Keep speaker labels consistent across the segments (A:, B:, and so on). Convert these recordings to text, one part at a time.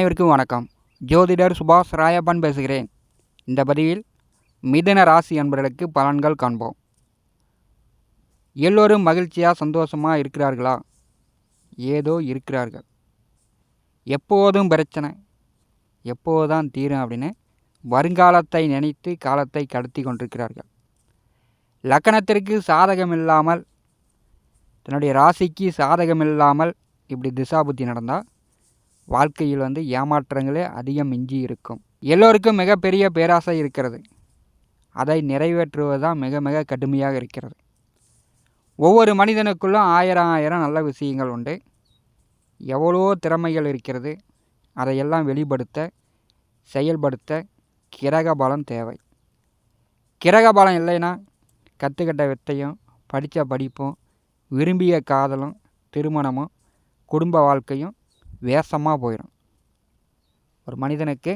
A: அனைவருக்கும் வணக்கம். ஜோதிடர் சுபாஷ் ராயப்பன் பேசுகிறேன். இந்த பதிவில் மிதுன ராசி என்பவர்களுக்கு பலன்கள் காண்போம். எல்லோரும் மகிழ்ச்சியாக சந்தோஷமாக இருக்கிறார்களா? ஏதோ இருக்கிறார்கள். எப்போதும் பிரச்சனை. எப்போதான் தீரும் அப்படின்னு வருங்காலத்தை நினைத்து காலத்தை கடத்தி கொண்டிருக்கிறார்கள். லக்கணத்திற்கு சாதகம் இல்லாமல் தன்னுடைய ராசிக்கு சாதகம் இல்லாமல் இப்படி திசாபுத்தி நடந்தால் வாழ்க்கையில் வந்து ஏமாற்றங்களே அதிகம் மிஞ்சி இருக்கும். எல்லோருக்கும் மிகப்பெரிய பேராசை இருக்கிறது. அதை நிறைவேற்றுவது தான் மிக மிக கடுமையாக இருக்கிறது. ஒவ்வொரு மனிதனுக்குள்ளும் ஆயிரம் ஆயிரம் நல்ல விஷயங்கள் உண்டு. எவ்வளோ திறமைகள் இருக்கிறது. அதையெல்லாம் வெளிப்படுத்த செயல்படுத்த கிரக பலம் தேவை. கிரக பலம் இல்லைன்னா கற்றுக்கிட்ட வித்தையும் படித்த படிப்பும் விரும்பிய காதலும் திருமணமும் குடும்ப வாழ்க்கையும் வேஷமாக போயிடும் ஒரு மனிதனுக்கு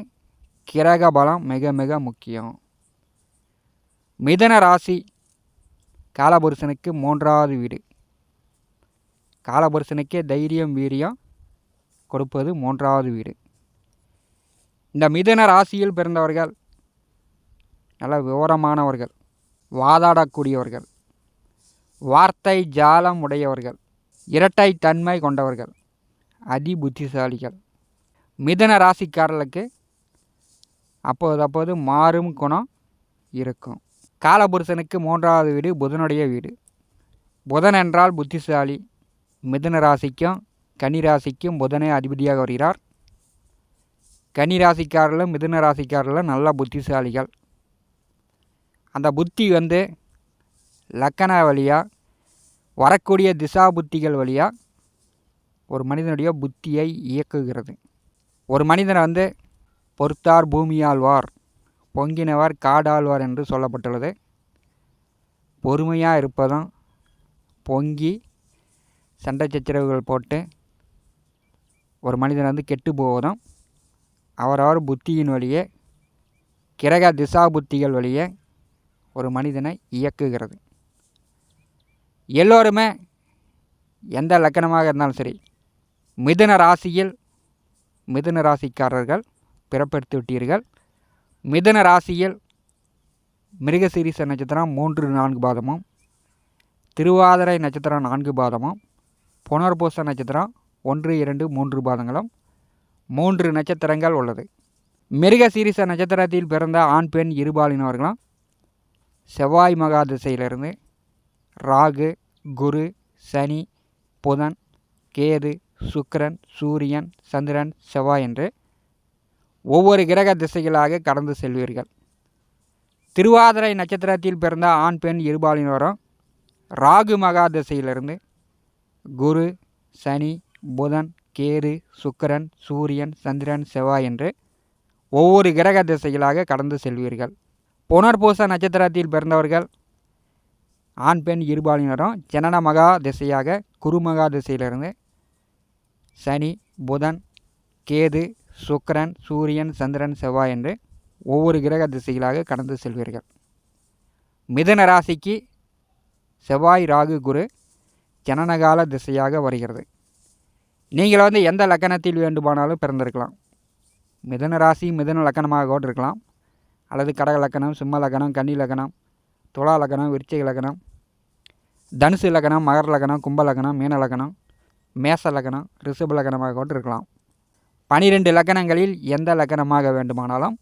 A: கிரக பலம் மிக மிக முக்கியம். மிதன ராசி காலபுருஷனுக்கு மூன்றாவது வீடு. காலபுருஷனுக்கே தைரியம் வீரியம் கொடுப்பது மூன்றாவது வீடு. இந்த மிதன ராசியில் பிறந்தவர்கள் நல்ல விவரமானவர்கள் வாதாடக்கூடியவர்கள் வார்த்தை ஜாலம் உடையவர்கள் இரட்டை தன்மை கொண்டவர்கள் அதி புத்திசாலிகள். மிதன ராசிக்காரர்களுக்கு அப்போது அப்போது மாறும் குணம் இருக்கும். காலபுருஷனுக்கு மூன்றாவது வீடு புதனுடைய வீடு. புதன் என்றால் புத்திசாலி. மிதுன ராசிக்கும் கன்னி ராசிக்கும் புதனே அதிபதியாக வருகிறார். கன்னி ராசிக்காரர்களும் மிதுன ராசிக்காரர்களும் நல்ல புத்திசாலிகள். அந்த புத்தி வந்து லக்கண வழியாக வரக்கூடிய திசா புத்திகள் வழியாக ஒரு மனிதனுடைய புத்தியை இயக்குகிறது. ஒரு மனிதனை வந்து பொறுத்தார் பூமியாழ்வார் பொங்கினவர் காடாழ்வார் என்று சொல்லப்பட்டுள்ளது. பொறுமையாக இருப்பதும் பொங்கி சண்டை சச்சரவுகள் போட்டு ஒரு மனிதன் வந்து கெட்டு போவதும் அவரவர் புத்தியின் வழியே கிரக திசா புத்திகள் வழியே ஒரு மனிதனை இயக்குகிறது. எல்லோருமே எந்த லக்கணமாக இருந்தாலும் சரி மிதுன ராசியில் மிதுன ராசிக்காரர்கள் பிறப்பெடுத்து விட்டீர்கள் மிதுன ராசியில் மிருகசீரிச நட்சத்திரம் மூன்று நான்கு பாதமும் திருவாதிரை நட்சத்திரம் நான்கு பாதமும் புனர்பூச நட்சத்திரம் ஒன்று இரண்டு மூன்று பாதங்களும் மூன்று நட்சத்திரங்கள் உள்ளது. மிருகசீரிச நட்சத்திரத்தில் பிறந்த ஆண் பெண் இருபாலினவர்களும் செவ்வாய் மகா திசையிலிருந்து ராகு குரு சனி புதன் கேது சுக்கிரன் சூரியன் சந்திரன் செவ்வாய் என்று ஒவ்வொரு கிரக திசைகளாக கடந்து செல்வீர்கள். திருவாதிரை நட்சத்திரத்தில் பிறந்த ஆண் பெண் இருபாலினரும் ராகு மகா திசையிலிருந்து குரு சனி புதன் கேது சுக்கரன் சூரியன் சந்திரன் செவ்வாய் என்று ஒவ்வொரு கிரக திசைகளாக கடந்து செல்வீர்கள். புனர்பூச நட்சத்திரத்தில் பிறந்தவர்கள் ஆண் பெண் இருபாலினரும் ஜனன மகா திசையாக குருமகா திசையிலிருந்து சனி புதன் கேது சுக்கிரன் சூரியன் சந்திரன் செவ்வாய் என்று ஒவ்வொரு கிரக திசைகளாக கடந்து செல்வீர்கள். மிதன ராசிக்கு செவ்வாய் ராகு குரு ஜனனகால திசையாக வருகிறது. நீங்கள் வந்து எந்த லக்கணத்தில் வேண்டுமானாலும் பிறந்திருக்கலாம். மிதன ராசி மிதன லக்கணமாக கூட இருக்கலாம். அல்லது கடக லக்கணம் சிம்ம லக்கணம் கன்னி லக்கணம் துலா லக்கணம் விருச்சிக லக்கணம் தனுசு லக்கணம் மகர லக்கணம் கும்ப லக்கணம் மீன லக்கணம் மேச லக்னம் ரிஷப லக்னமாக கூட இருக்கலாம் பனிரெண்டு லக்கணங்களில் எந்த லக்கணமாக வேண்டுமானாலும்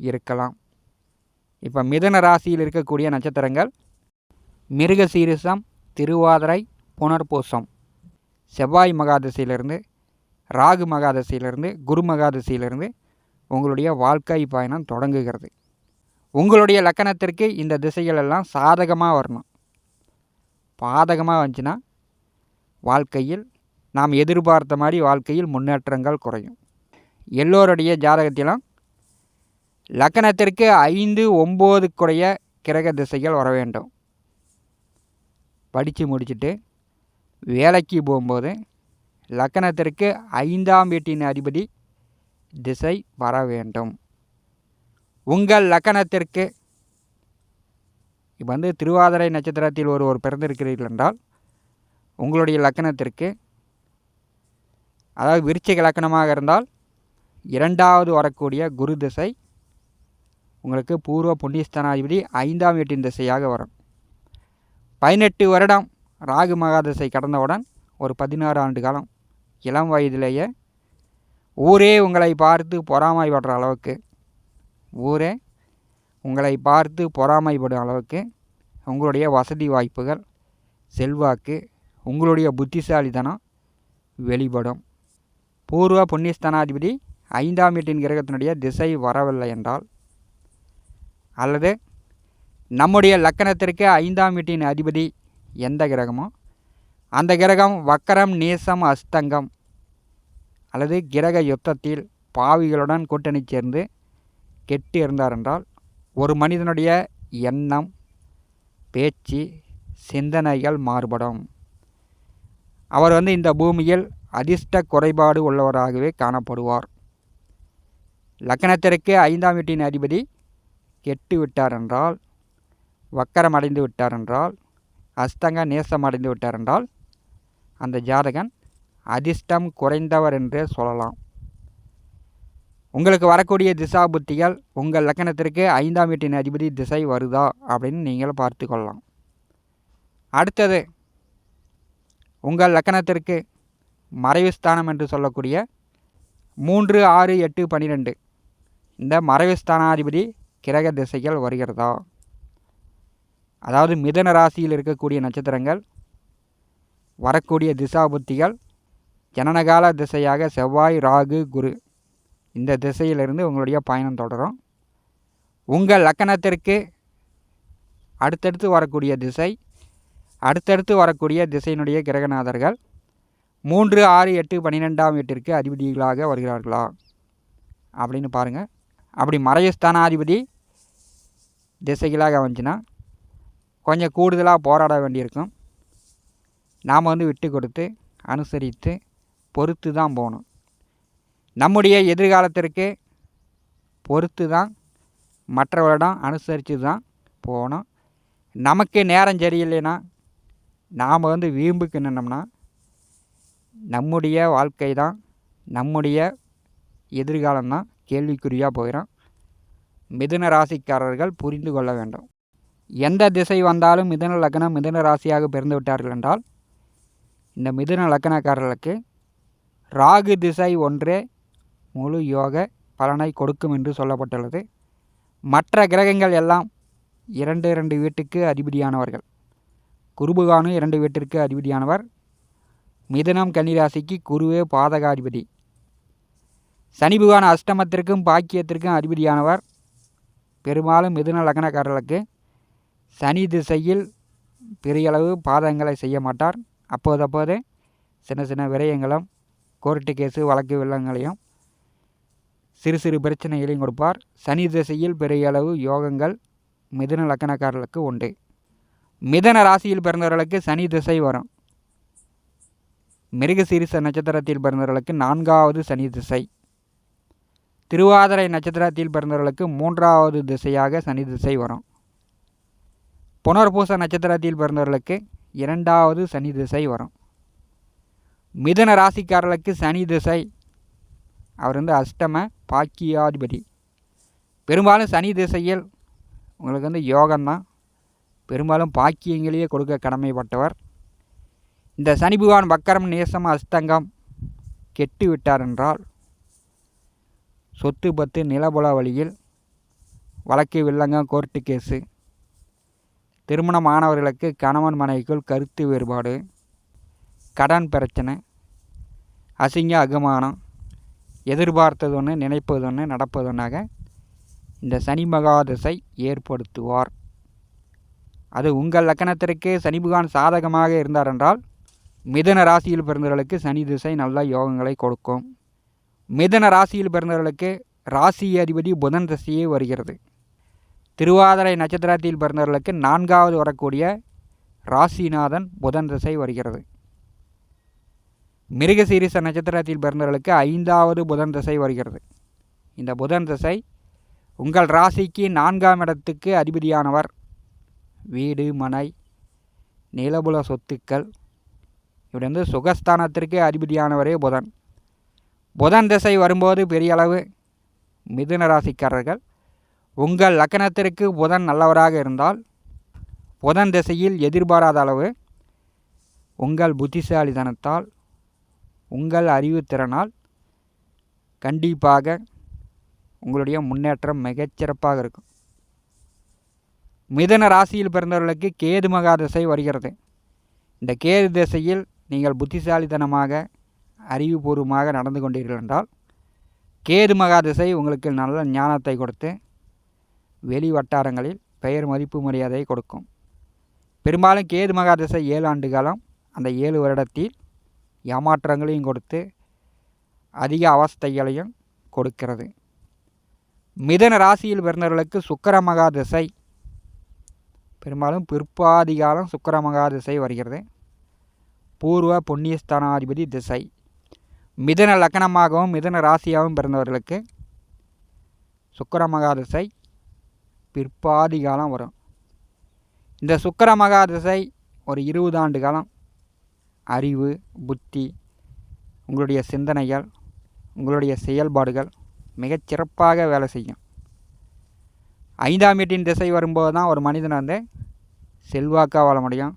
A: இருக்கலாம். இப்போ மிதன ராசியில் இருக்கக்கூடிய நட்சத்திரங்கள் மிருக சீரிசம் திருவாதிரை புனர்பூசம். செவ்வாய் மகாதசையிலிருந்து ராகு மகாதசையிலிருந்து குரு மகாதசையிலிருந்து உங்களுடைய வாழ்க்கை பயணம் தொடங்குகிறது. உங்களுடைய லக்கணத்திற்கு இந்த திசைகள் எல்லாம் சாதகமாக வரணும். பாதகமாக வந்துச்சுன்னா வாழ்க்கையில் நாம் எதிர்பார்த்த மாதிரி வாழ்க்கையில் முன்னேற்றங்கள் குறையும். எல்லோருடைய ஜாதகத்திலும் லக்கணத்திற்கு ஐந்து ஒம்போதுக்குடைய கிரக திசைகள் வர வேண்டும். படித்து முடிச்சுட்டு வேலைக்கு போகும்போது லக்கணத்திற்கு ஐந்தாம் வீட்டின் அதிபதி திசை வர வேண்டும். உங்கள் லக்கணத்திற்கு இப்போ வந்து திருவாதிரை நட்சத்திரத்தில் ஒருவர் பிறந்திருக்கிறீர்கள் என்றால் உங்களுடைய லக்கணத்திற்கு அதாவது விருச்சிக லக்கணமாக இருந்தால் இரண்டாவது வரக்கூடிய குரு திசை உங்களுக்கு பூர்வ புண்ணியஸ்தானாதிபதி ஐந்தாம் வீட்டின் திசையாக வரும். பதினெட்டு வருடம் ராகு மகாதிசை கடந்தவுடன் ஒரு பதினாறு ஆண்டு காலம் இளம் வயதிலேயே ஊரே உங்களை பார்த்து பொறாமைப்படுற அளவுக்கு ஊரே உங்களை பார்த்து பொறாமைப்படும் அளவுக்கு உங்களுடைய வசதி வாய்ப்புகள் செல்வாக்கு உங்களுடைய புத்திசாலித்தனம் வெளிப்படும். பூர்வ புண்ணியஸ்தானாதிபதி ஐந்தாம் வீட்டின் கிரகத்தினுடைய திசை வரவில்லை என்றால் அல்லது நம்முடைய லக்கணத்திற்கு ஐந்தாம் வீட்டின் அதிபதி எந்த கிரகமோ அந்த கிரகம் வக்கரம் நேசம் அஸ்தங்கம் அல்லது கிரக யுத்தத்தில் பாவிகளுடன் கூட்டணி சேர்ந்து கெட்டு இருந்தார் என்றால் ஒரு மனிதனுடைய எண்ணம் பேச்சு சிந்தனைகள் மாறுபடும். அவர் வந்து இந்த பூமியில் அதிர்ஷ்ட குறைபாடு உள்ளவராகவே காணப்படுவார். லக்கணத்திற்கு ஐந்தாம் வீட்டின் அதிபதி கெட்டு விட்டார் என்றால் வக்கரம் அடைந்து விட்டார் என்றால் அஸ்தங்க நேசம் அடைந்து விட்டார் என்றால் அந்த ஜாதகன் அதிர்ஷ்டம் குறைந்தவர் என்றே சொல்லலாம். உங்களுக்கு வரக்கூடிய திசா புத்திகள் உங்கள் லக்கணத்திற்கு ஐந்தாம் வீட்டின் அதிபதி திசை வருதா அப்படின்னு நீங்கள் பார்த்து கொள்ளலாம் அடுத்தது உங்கள் லக்கணத்திற்கு மறைவு ஸ்தானம் என்று சொல்லக்கூடிய மூன்று ஆறு எட்டு பன்னிரெண்டு இந்த மறைவு ஸ்தானாதிபதி கிரக திசைகள் வருகிறதா? அதாவது மிதன ராசியில் இருக்கக்கூடிய நட்சத்திரங்கள் வரக்கூடிய திசா புத்திகள் ஜனனகால திசையாக செவ்வாய் ராகு குரு இந்த திசையிலிருந்து உங்களுடைய பயணம் தொடரும். உங்கள் லக்கணத்திற்கு அடுத்தடுத்து வரக்கூடிய திசை அடுத்தடுத்து வரக்கூடிய திசையினுடைய கிரகநாதர்கள் மூன்று ஆறு எட்டு பன்னிரெண்டாம் வீட்டிற்கு அதிபதிகளாக வருகிறார்களா? அப்படின்னு பாருங்கள் அப்படி மறையஸ்தானாதிபதி திசைகளாக வந்துச்சுன்னா கொஞ்சம் கூடுதலாக போராட வேண்டியிருக்கும். நாம் வந்து விட்டு கொடுத்து அனுசரித்து பொறுத்து தான் போகணும். நம்முடைய எதிர்காலத்திற்கு பொறுத்து தான் மற்றவரிடம் அனுசரித்து தான் போகணும். நமக்கு நேரம் சரியில்லைன்னா நாம் வந்து வீம்புக்கு நின்னோம்னா நம்முடைய வாழ்க்கை தான் நம்முடைய எதிர்காலம் தான் கேள்விக்குறியாக போயிடும் மிதுன ராசிக்காரர்கள் புரிந்து கொள்ள வேண்டும். எந்த திசை வந்தாலும் மிதுன லக்னம் மிதுன ராசியாக பிறந்து விட்டார்கள் என்றால் இந்த மிதுன லக்கணக்காரர்களுக்கு ராகு திசை ஒன்றே முழு யோக பலனை கொடுக்கும் என்று சொல்லப்பட்டுள்ளது. மற்ற கிரகங்கள் எல்லாம் இரண்டு இரண்டு வீட்டுக்கு அதிபதியானவர்கள். குருபுகானு இரண்டு வீட்டிற்கு அதிபதியானவர். மிதனம் கன்னிராசிக்கு குருவே பாதகாதிபதி. சனி பகவான் அஷ்டமத்திற்கும் பாக்கியத்திற்கும் அதிபதியானவர். பெரும்பாலும் மிதுன லக்னக்காரர்களுக்கு சனி திசையில் பெரியளவு பாதங்களை செய்ய மாட்டார். அப்போதப்போது சின்ன சின்ன விரயங்களும் கோர்ட்டு கேஸு வழக்கு வெள்ளங்களையும் சிறு சிறு பிரச்சனைகளையும் கொடுப்பார். சனி திசையில் பெரிய அளவு யோகங்கள் மிதுன லக்கணக்காரர்களுக்கு உண்டு. மிதன ராசியில் பிறந்தவர்களுக்கு சனி திசை வரும். மிருகசீரிச நட்சத்திரத்தில் பிறந்தவர்களுக்கு நான்காவது சனி திசை. திருவாதிரை நட்சத்திரத்தில் பிறந்தவர்களுக்கு மூன்றாவது திசையாக சனி திசை வரும். புனர்பூச நட்சத்திரத்தில் பிறந்தவர்களுக்கு இரண்டாவது சனி திசை வரும். மிதன ராசிக்காரர்களுக்கு சனி திசை. அவர் வந்து அஷ்டம பாக்கியாதிபதி. பெரும்பாலும் சனி திசையில் உங்களுக்கு வந்து யோகம்தான். பெரும்பாலும் பாக்கியங்களையே கொடுக்க கடமைப்பட்டவர். இந்த சனி பகவான் வக்கரம் நேசம் அஸ்தங்கம் கெட்டு விட்டார் என்றால் சொத்து பத்து நிலபுல வழியில் வழக்கு வில்லங்கம் கோர்ட்டு கேஸு திருமணமானவர்களுக்கு கணவன் மனைவிக்குள் கருத்து வேறுபாடு கடன் பிரச்சனை அசிங்க அகமானம் எதிர்பார்த்தது ஒன்று நினைப்பது ஒன்று நடப்பது ஒன்றாக இந்த சனி மகாதசை ஏற்படுத்துவார். அது உங்கள் லக்கணத்திற்கு சனி பகவான் சாதகமாக இருந்தார் என்றால் மிதன ராசியில் பிறந்தவர்களுக்கு சனி திசை நல்ல யோகங்களை கொடுக்கும். மிதன ராசியில் பிறந்தவர்களுக்கு ராசி அதிபதி புதன் திசையே வருகிறது. திருவாதிரை நட்சத்திரத்தில் பிறந்தவர்களுக்கு நான்காவது வரக்கூடிய ராசிநாதன் புதன் திசை வருகிறது. மிருகசீரிச நட்சத்திரத்தில் பிறந்தவர்களுக்கு ஐந்தாவது புதன் திசை வருகிறது. இந்த புதன் திசை உங்கள் ராசிக்கு நான்காம் இடத்துக்கு அதிபதியானவர். வீடு மனை நிலபுல சொத்துக்கள். இப்படி வந்து சுகஸ்தானத்திற்கு அதிபதியானவரே புதன். புதன் திசை வரும்போது பெரிய அளவு மிதுன ராசிக்காரர்கள். உங்கள் லக்கணத்திற்கு புதன் நல்லவராக இருந்தால் புதன் திசையில் எதிர்பாராத அளவு உங்கள் புத்திசாலிதனத்தால் உங்கள் அறிவுத்திறனால் கண்டிப்பாக உங்களுடைய முன்னேற்றம் மிகச்சிறப்பாக இருக்கும். மிதன ராசியில் பிறந்தவர்களுக்கு கேது மகா திசை வருகிறது. இந்த கேது திசையில் நீங்கள் புத்திசாலித்தனமாக அறிவுபூர்வமாக நடந்து கொண்டீர்கள் என்றால் கேது மகா திசை உங்களுக்கு நல்ல ஞானத்தை கொடுத்து வெளி வட்டாரங்களில் பெயர் மதிப்பு மரியாதையை கொடுக்கும். பெரும்பாலும் கேது மகா திசை ஏழு ஆண்டு காலம் அந்த ஏழு வருடத்தில் ஏமாற்றங்களையும் கொடுத்து அதிக அவஸ்தைகளையும் கொடுக்கிறது. மிதன ராசியில் பிறந்தவர்களுக்கு சுக்கர மகா திசை பெரும்பாலும் பிற்பாதிகாலம் சுக்கரமகா திசை வருகிறது. பூர்வ புண்ணியஸ்தானாதிபதி திசை. மிதன லக்கணமாகவும் மிதன ராசியாகவும் பிறந்தவர்களுக்கு சுக்கரமகா திசை பிற்பாதி காலம் வரும். இந்த சுக்கரமகா திசை ஒரு இருபது ஆண்டு காலம். அறிவு புத்தி உங்களுடைய சிந்தனைகள் உங்களுடைய செயல்பாடுகள் மிகச் சிறப்பாக வேலை செய்யும். ஐந்தாம் வீட்டின் திசை வரும்போது தான் ஒரு மனிதன் வந்து செல்வாக்காக வாழ முடியும்.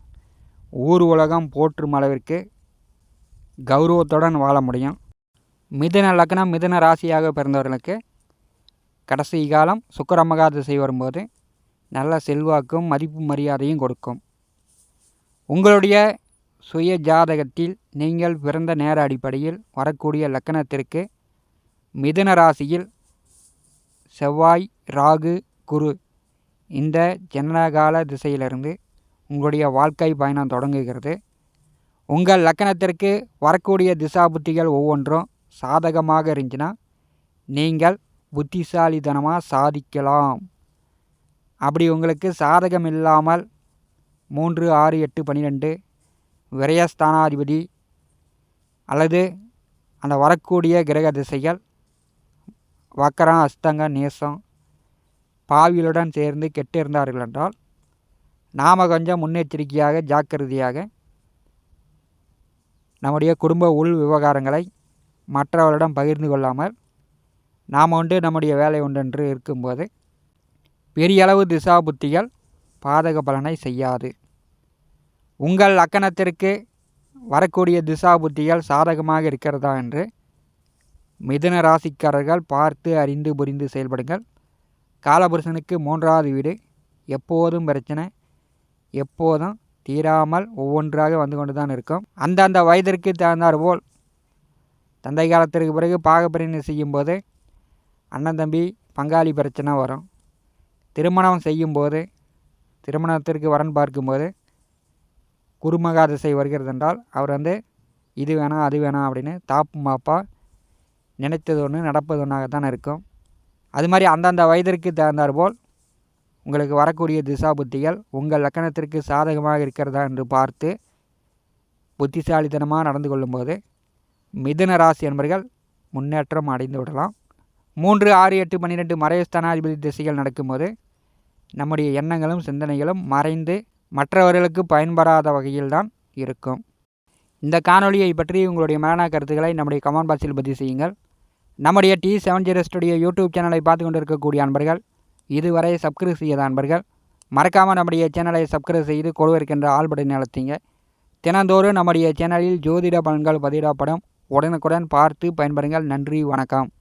A: ஊர் உலகம் போற்றும் அளவிற்கு கௌரவத்துடன் வாழ முடியும். மிதுன லக்னம் மிதுன ராசியாக பிறந்தவர்களுக்கு கடைசி காலம் சுக்கரமகா திசை வரும்போது நல்ல செல்வாக்கும் மதிப்பு மரியாதையும் கொடுக்கும். உங்களுடைய சுய ஜாதகத்தில் நீங்கள் பிறந்த நேர அடிப்படையில் வரக்கூடிய லக்கணத்திற்கு மிதுன ராசியில் செவ்வாய் ராகு குரு இந்த ஜனனகால திசையிலிருந்து உங்களுடைய வாழ்க்கை பயணம் தொடங்குகிறது. உங்கள் லக்கணத்திற்கு வரக்கூடிய திசா புத்திகள் ஒவ்வொன்றும் சாதகமாக இருந்துச்சுன்னா நீங்கள் புத்திசாலித்தனமாக சாதிக்கலாம். அப்படி உங்களுக்கு சாதகம் இல்லாமல் மூன்று ஆறு எட்டு பன்னிரெண்டு விரயஸ்தானாதிபதி அல்லது அந்த வரக்கூடிய கிரக திசைகள் வக்கரம் அஸ்தங்க நேசம் பாவிகளுடன் சேர்ந்து கெட்டு இருந்தார்கள் என்றால் நாம் கொஞ்சம் முன்னெச்சரிக்கையாக ஜாக்கிரதையாக நம்முடைய குடும்ப உள் விவகாரங்களை மற்றவர்களிடம் பகிர்ந்து கொள்ளாமல் நாம் உண்டு நம்முடைய வேலை ஒன்றென்று இருக்கும்போது பெரிய அளவு திசா புத்திகள் பாதக பலனை செய்யாது. உங்கள் அக்கணத்திற்கு வரக்கூடிய திசா புத்திகள் சாதகமாக இருக்கிறதா என்று மிதுன ராசிக்காரர்கள் பார்த்து அறிந்து புரிந்து செயல்படுங்கள். காலபுருஷனுக்கு மூன்றாவது வீடு. எப்போதும் பிரச்சனை. எப்போதும் தீராமல் ஒவ்வொன்றாக வந்து கொண்டு தான் இருக்கும். அந்தந்த வயதிற்கு தகுந்தார் போல் தந்தை காலத்திற்கு பிறகு பாகப்பிரிவினை செய்யும்போது அண்ணன் தம்பி பங்காளி பிரச்சனை வரும். திருமணம் செய்யும்போது திருமணத்திற்கு வரன் பார்க்கும்போது குருமகா திசை வருகிறது என்றால் அவர் வந்து இது வேணாம் அது வேணாம் அப்படின்னு தாப்பு மாப்பா நினைத்தது ஒன்று நடப்பது ஒன்றாகத்தான் இருக்கும். அது மாதிரி அந்தந்த வயதிற்கு தகுந்தாற்போல் உங்களுக்கு வரக்கூடிய திசா புத்திகள் உங்கள் லக்கணத்திற்கு சாதகமாக இருக்கிறதா என்று பார்த்து புத்திசாலித்தனமாக நடந்து கொள்ளும்போது மிதுன ராசி என்பர்கள் முன்னேற்றம் அடைந்து விடலாம். மூன்று ஆறு எட்டு பன்னிரெண்டு மறைஸ்தானாதிபதி திசைகள் நடக்கும்போது நம்முடைய எண்ணங்களும் சிந்தனைகளும் மறைந்து மற்றவர்களுக்கு பயன்படாத வகையில்தான் இருக்கும். இந்த காணொலியை பற்றி உங்களுடைய மரண கருத்துக்களை நம்முடைய கமெண்ட் பாக்ஸில் பதிவு செய்யுங்கள். நம்முடைய T seven zero studio YouTube சேனலை பார்த்து கொண்டு இருக்கக்கூடிய அன்பர்கள் இதுவரை சப்ஸ்கிரைப் செய்யாத அன்பர்கள் மறக்காமல் நம்முடைய சேனலை சப்ஸ்கிரைப் செய்து கொடுவிருக்கின்ற ஆள் பட்டனை அழுத்திங்க தினந்தோறும் நம்முடைய சேனலில் ஜோதிட பலன்கள் பதிவிடப்படும். உடனுக்குடன் பார்த்து பயன்பெறுங்கள். நன்றி வணக்கம்.